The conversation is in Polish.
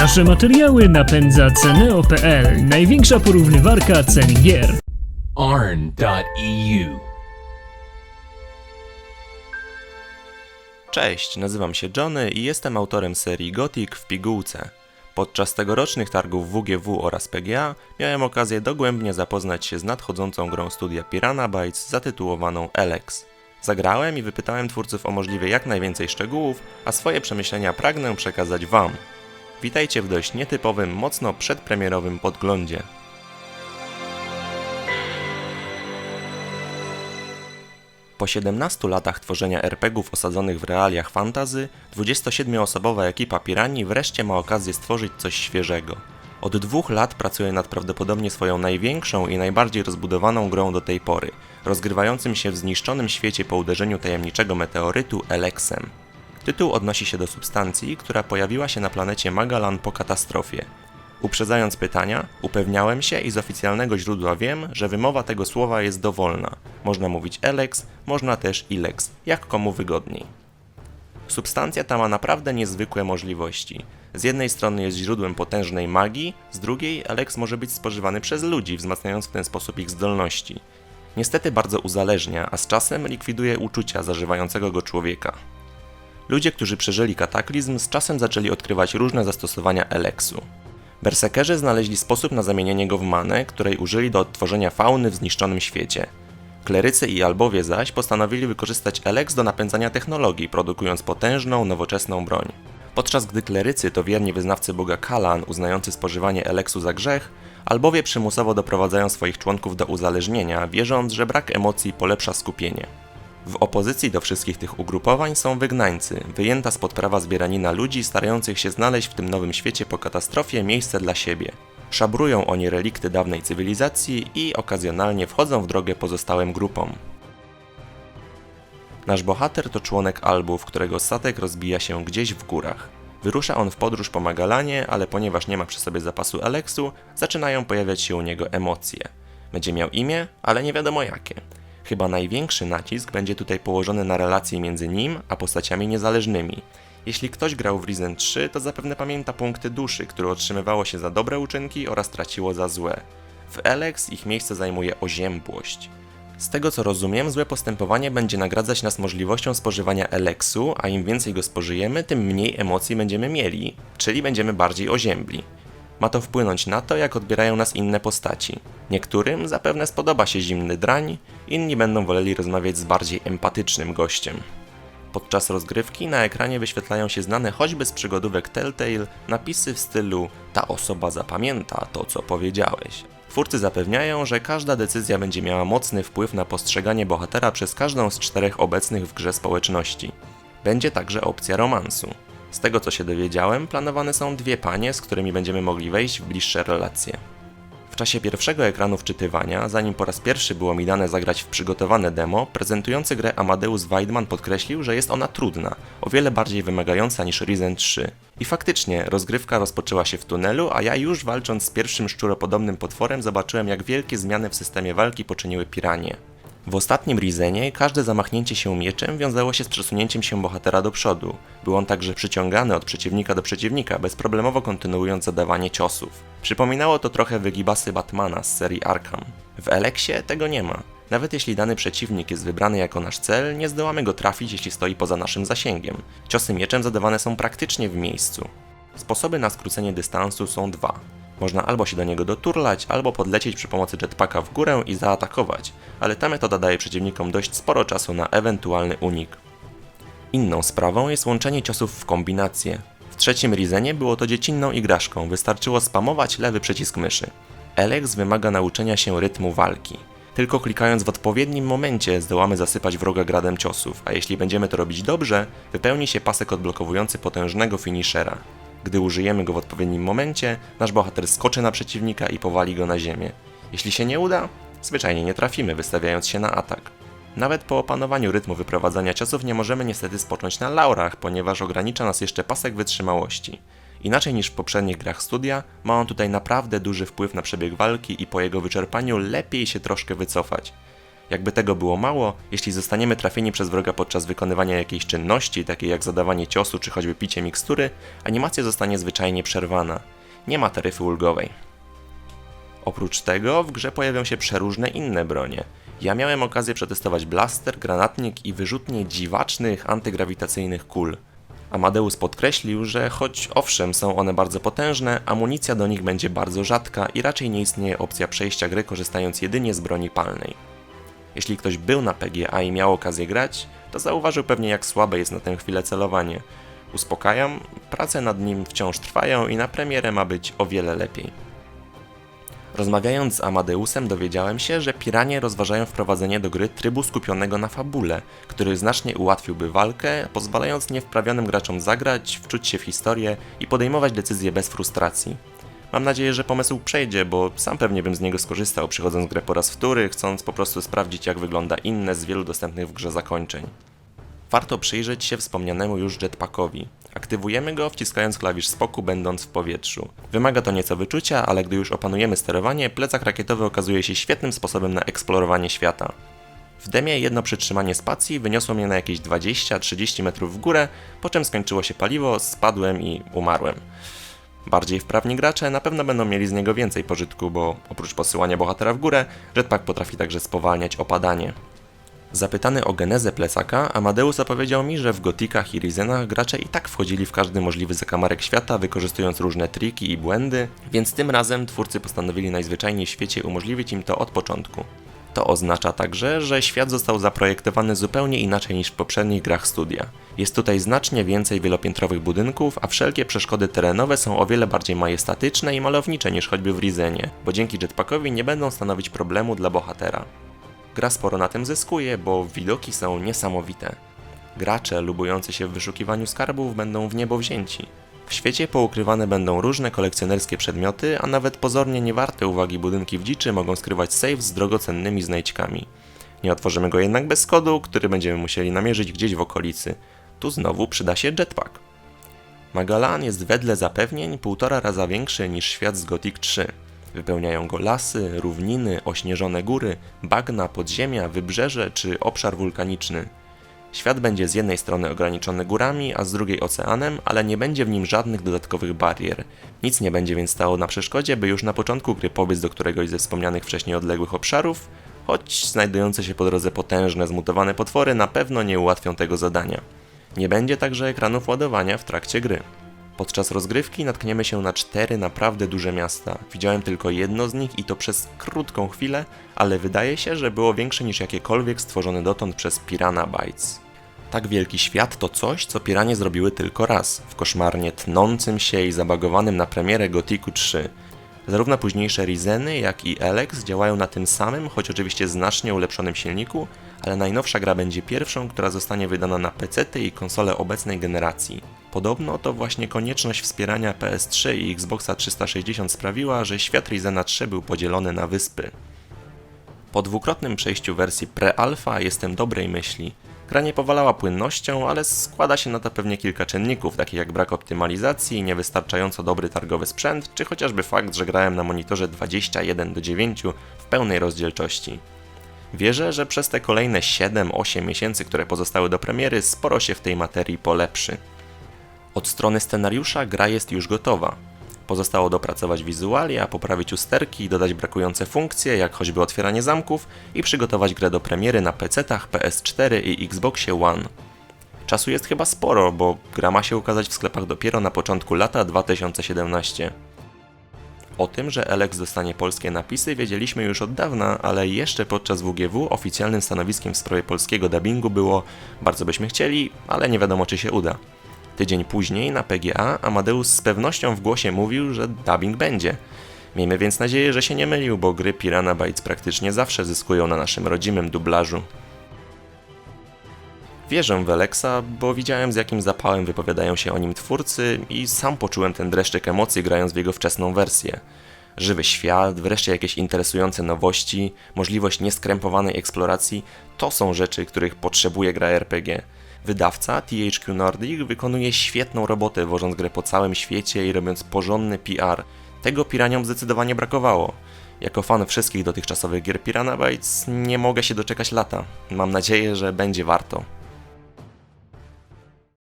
Nasze materiały napędza Ceneo.pl, największa porównywarka cen gier. arn.eu. Cześć, nazywam się Johnny i jestem autorem serii Gothic w pigułce. Podczas tegorocznych targów WGW oraz PGA miałem okazję dogłębnie zapoznać się z nadchodzącą grą studia Piranha Bytes zatytułowaną Alex. Zagrałem i wypytałem twórców o możliwie jak najwięcej szczegółów, a swoje przemyślenia pragnę przekazać Wam. Witajcie w dość nietypowym, mocno przedpremierowym podglądzie. Po 17 latach tworzenia RPGów osadzonych w realiach fantazy, 27-osobowa ekipa Pirani wreszcie ma okazję stworzyć coś świeżego. Od dwóch lat pracuje nad prawdopodobnie swoją największą i najbardziej rozbudowaną grą do tej pory, rozgrywającym się w zniszczonym świecie po uderzeniu tajemniczego meteorytu Elexem. Tytuł odnosi się do substancji, która pojawiła się na planecie Magalan po katastrofie. Uprzedzając pytania, upewniałem się i z oficjalnego źródła wiem, że wymowa tego słowa jest dowolna. Można mówić Elex, można też Ilex, jak komu wygodniej. Substancja ta ma naprawdę niezwykłe możliwości. Z jednej strony jest źródłem potężnej magii, z drugiej Elex może być spożywany przez ludzi, wzmacniając w ten sposób ich zdolności. Niestety bardzo uzależnia, a z czasem likwiduje uczucia zażywającego go człowieka. Ludzie, którzy przeżyli kataklizm, z czasem zaczęli odkrywać różne zastosowania Eleksu. Berserkerzy znaleźli sposób na zamienienie go w manę, której użyli do odtworzenia fauny w zniszczonym świecie. Klerycy i albowie zaś postanowili wykorzystać Elex do napędzania technologii, produkując potężną, nowoczesną broń. Podczas gdy klerycy to wierni wyznawcy boga Kalan, uznający spożywanie Eleksu za grzech, albowie przymusowo doprowadzają swoich członków do uzależnienia, wierząc, że brak emocji polepsza skupienie. W opozycji do wszystkich tych ugrupowań są wygnańcy, wyjęta spod prawa zbieranina ludzi starających się znaleźć w tym nowym świecie po katastrofie miejsce dla siebie. Szabrują oni relikty dawnej cywilizacji i okazjonalnie wchodzą w drogę pozostałym grupom. Nasz bohater to członek Albów, którego statek rozbija się gdzieś w górach. Wyrusza on w podróż po Magalanie, ale ponieważ nie ma przy sobie zapasu Eleksu, zaczynają pojawiać się u niego emocje. Będzie miał imię, ale nie wiadomo jakie. Chyba największy nacisk będzie tutaj położony na relacje między nim a postaciami niezależnymi. Jeśli ktoś grał w Risen 3, to zapewne pamięta punkty duszy, które otrzymywało się za dobre uczynki oraz traciło za złe. W Elex ich miejsce zajmuje oziębłość. Z tego co rozumiem, złe postępowanie będzie nagradzać nas możliwością spożywania Eleksu, a im więcej go spożyjemy, tym mniej emocji będziemy mieli, czyli będziemy bardziej oziębli. Ma to wpłynąć na to, jak odbierają nas inne postaci. Niektórym zapewne spodoba się zimny drań, inni będą woleli rozmawiać z bardziej empatycznym gościem. Podczas rozgrywki na ekranie wyświetlają się znane choćby z przygodówek Telltale napisy w stylu Ta osoba zapamięta to, co powiedziałeś. Twórcy zapewniają, że każda decyzja będzie miała mocny wpływ na postrzeganie bohatera przez każdą z czterech obecnych w grze społeczności. Będzie także opcja romansu. Z tego co się dowiedziałem, planowane są dwie panie, z którymi będziemy mogli wejść w bliższe relacje. W czasie pierwszego ekranu wczytywania, zanim po raz pierwszy było mi dane zagrać w przygotowane demo, prezentujący grę Amadeus Weidman podkreślił, że jest ona trudna, o wiele bardziej wymagająca niż Risen 3. I faktycznie, rozgrywka rozpoczęła się w tunelu, a ja już walcząc z pierwszym szczuropodobnym potworem zobaczyłem jak wielkie zmiany w systemie walki poczyniły piranie. W ostatnim Rizenie każde zamachnięcie się mieczem wiązało się z przesunięciem się bohatera do przodu. Był on także przyciągany od przeciwnika do przeciwnika, bezproblemowo kontynuując zadawanie ciosów. Przypominało to trochę wygibasy Batmana z serii Arkham. W Eleksie tego nie ma. Nawet jeśli dany przeciwnik jest wybrany jako nasz cel, nie zdołamy go trafić, jeśli stoi poza naszym zasięgiem. Ciosy mieczem zadawane są praktycznie w miejscu. Sposoby na skrócenie dystansu są dwa. Można albo się do niego doturlać, albo podlecieć przy pomocy jetpacka w górę i zaatakować, ale ta metoda daje przeciwnikom dość sporo czasu na ewentualny unik. Inną sprawą jest łączenie ciosów w kombinacje. W trzecim Rizenie było to dziecinną igraszką, wystarczyło spamować lewy przycisk myszy. Elex wymaga nauczenia się rytmu walki. Tylko klikając w odpowiednim momencie zdołamy zasypać wroga gradem ciosów, a jeśli będziemy to robić dobrze, wypełni się pasek odblokowujący potężnego finishera. Gdy użyjemy go w odpowiednim momencie, nasz bohater skoczy na przeciwnika i powali go na ziemię. Jeśli się nie uda, zwyczajnie nie trafimy, wystawiając się na atak. Nawet po opanowaniu rytmu wyprowadzania ciosów nie możemy niestety spocząć na laurach, ponieważ ogranicza nas jeszcze pasek wytrzymałości. Inaczej niż w poprzednich grach studia, ma on tutaj naprawdę duży wpływ na przebieg walki i po jego wyczerpaniu lepiej się troszkę wycofać. Jakby tego było mało, jeśli zostaniemy trafieni przez wroga podczas wykonywania jakiejś czynności, takiej jak zadawanie ciosu czy choćby picie mikstury, animacja zostanie zwyczajnie przerwana. Nie ma taryfy ulgowej. Oprócz tego w grze pojawią się przeróżne inne bronie. Ja miałem okazję przetestować blaster, granatnik i wyrzutnie dziwacznych antygrawitacyjnych kul. Amadeus podkreślił, że choć owszem są one bardzo potężne, amunicja do nich będzie bardzo rzadka i raczej nie istnieje opcja przejścia gry korzystając jedynie z broni palnej. Jeśli ktoś był na PGA i miał okazję grać, to zauważył pewnie jak słabe jest na tę chwilę celowanie. Uspokajam, prace nad nim wciąż trwają i na premierę ma być o wiele lepiej. Rozmawiając z Amadeusem dowiedziałem się, że piranie rozważają wprowadzenie do gry trybu skupionego na fabule, który znacznie ułatwiłby walkę, pozwalając niewprawionym graczom zagrać, wczuć się w historię i podejmować decyzje bez frustracji. Mam nadzieję, że pomysł przejdzie, bo sam pewnie bym z niego skorzystał, przychodząc grę po raz wtóry, chcąc po prostu sprawdzić jak wygląda inne z wielu dostępnych w grze zakończeń. Warto przyjrzeć się wspomnianemu już jetpackowi. Aktywujemy go wciskając klawisz spoku będąc w powietrzu. Wymaga to nieco wyczucia, ale gdy już opanujemy sterowanie, plecak rakietowy okazuje się świetnym sposobem na eksplorowanie świata. W demie jedno przytrzymanie spacji wyniosło mnie na jakieś 20-30 metrów w górę, po czym skończyło się paliwo, spadłem i umarłem. Bardziej wprawni gracze na pewno będą mieli z niego więcej pożytku, bo oprócz posyłania bohatera w górę, jetpack potrafi także spowalniać opadanie. Zapytany o genezę plecaka, Amadeus opowiedział mi, że w gotikach i rizenach gracze i tak wchodzili w każdy możliwy zakamarek świata, wykorzystując różne triki i błędy, więc tym razem twórcy postanowili najzwyczajniej w świecie umożliwić im to od początku. To oznacza także, że świat został zaprojektowany zupełnie inaczej niż w poprzednich grach studia. Jest tutaj znacznie więcej wielopiętrowych budynków, a wszelkie przeszkody terenowe są o wiele bardziej majestatyczne i malownicze niż choćby w Rizenie, bo dzięki jetpackowi nie będą stanowić problemu dla bohatera. Gra sporo na tym zyskuje, bo widoki są niesamowite. Gracze lubujący się w wyszukiwaniu skarbów będą w niebo wzięci. W świecie poukrywane będą różne kolekcjonerskie przedmioty, a nawet pozornie niewarte uwagi budynki w dziczy mogą skrywać safe z drogocennymi znajdźkami. Nie otworzymy go jednak bez kodu, który będziemy musieli namierzyć gdzieś w okolicy. Tu znowu przyda się jetpack. Magalan jest wedle zapewnień półtora raza większy niż świat z Gothic 3. Wypełniają go lasy, równiny, ośnieżone góry, bagna, podziemia, wybrzeże czy obszar wulkaniczny. Świat będzie z jednej strony ograniczony górami, a z drugiej oceanem, ale nie będzie w nim żadnych dodatkowych barier. Nic nie będzie więc stało na przeszkodzie, by już na początku gry pobyć do któregoś ze wspomnianych wcześniej odległych obszarów, choć znajdujące się po drodze potężne, zmutowane potwory na pewno nie ułatwią tego zadania. Nie będzie także ekranów ładowania w trakcie gry. Podczas rozgrywki natkniemy się na cztery naprawdę duże miasta. Widziałem tylko jedno z nich i to przez krótką chwilę, ale wydaje się, że było większe niż jakiekolwiek stworzone dotąd przez Pirana Bytes. Tak wielki świat to coś, co Piranie zrobiły tylko raz, w koszmarnie tnącym się i zabagowanym na premierę Gothicu 3. Zarówno późniejsze Rizeny, jak i Elex działają na tym samym, choć oczywiście znacznie ulepszonym silniku, ale najnowsza gra będzie pierwszą, która zostanie wydana na PC i konsole obecnej generacji. Podobno to właśnie konieczność wspierania PS3 i Xboxa 360 sprawiła, że świat Rizena 3 był podzielony na wyspy. Po dwukrotnym przejściu wersji pre-alpha jestem dobrej myśli. Gra nie powalała płynnością, ale składa się na to pewnie kilka czynników, takich jak brak optymalizacji, niewystarczająco dobry targowy sprzęt, czy chociażby fakt, że grałem na monitorze 21 do 9 w pełnej rozdzielczości. Wierzę, że przez te kolejne 7-8 miesięcy, które pozostały do premiery, sporo się w tej materii polepszy. Od strony scenariusza gra jest już gotowa. Pozostało dopracować wizualia, poprawić usterki, dodać brakujące funkcje, jak choćby otwieranie zamków i przygotować grę do premiery na PC-tach, PS4 i Xboxie One. Czasu jest chyba sporo, bo gra ma się ukazać w sklepach dopiero na początku lata 2017. O tym, że Alex dostanie polskie napisy wiedzieliśmy już od dawna, ale jeszcze podczas WGW oficjalnym stanowiskiem w sprawie polskiego dubbingu było bardzo byśmy chcieli, ale nie wiadomo czy się uda. Tydzień później na PGA Amadeus z pewnością w głosie mówił, że dubbing będzie. Miejmy więc nadzieję, że się nie mylił, bo gry Pirana Bytes praktycznie zawsze zyskują na naszym rodzimym dublażu. Wierzę w Alexa, bo widziałem z jakim zapałem wypowiadają się o nim twórcy i sam poczułem ten dreszczyk emocji grając w jego wczesną wersję. Żywy świat, wreszcie jakieś interesujące nowości, możliwość nieskrępowanej eksploracji to są rzeczy, których potrzebuje gra RPG. Wydawca THQ Nordic wykonuje świetną robotę, wożąc grę po całym świecie i robiąc porządny PR. Tego piraniom zdecydowanie brakowało. Jako fan wszystkich dotychczasowych gier Piranha Bytes nie mogę się doczekać lata. Mam nadzieję, że będzie warto.